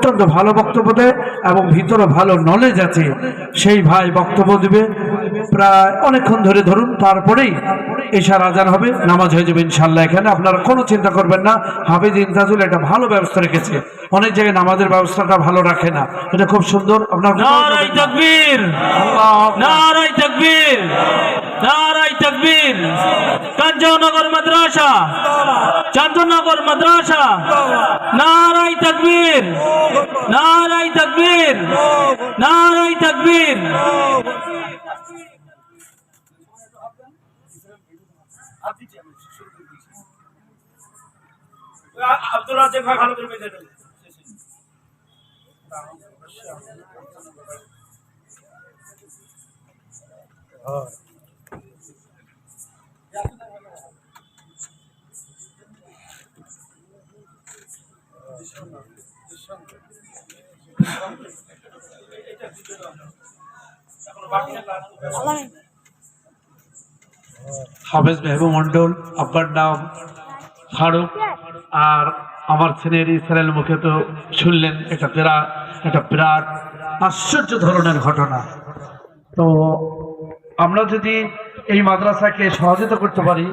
অত্যন্ত ভালো বক্তব্য দেয় এবং ভিতরে ভালো নলেজ আছে। সেই ভাই বক্তব্য দিবে। প্রায় অনেকক্ষণ ধরে ধরুন তারপরেই এশার আজান হবে নামাজ হয়ে যাবে ইনশাল্লাহ এখানে। আপনারা কোনো চিন্তা করবেন না হাফিজ ইনতাজুল একটা ভালো ব্যবস্থা রেখেছে। অনেক জায়গায় নামাজের ব্যবস্থাটা ভালো রাখে না। এটা খুব সুন্দর। আপনার নারাই তকবীর! কাঞ্চনগর মাদ্রাসা! নারাই তকবীর! নারাই তকবীর আব্দুল রাজ্জাক ভাই ভালো করে বেঁধে দেন। হাফেজ মেহবুব মন্ডল আপনার নাম ফারুক, আর আমার ছেলের ইসরায়েল মুখে তো শুনলেন, এটা বিরা একটা বিরাট আশ্চর্য ধরনের ঘটনা। তো আমরা যদি এই মাদ্রাসাকে সহযোগিতা করতে পারি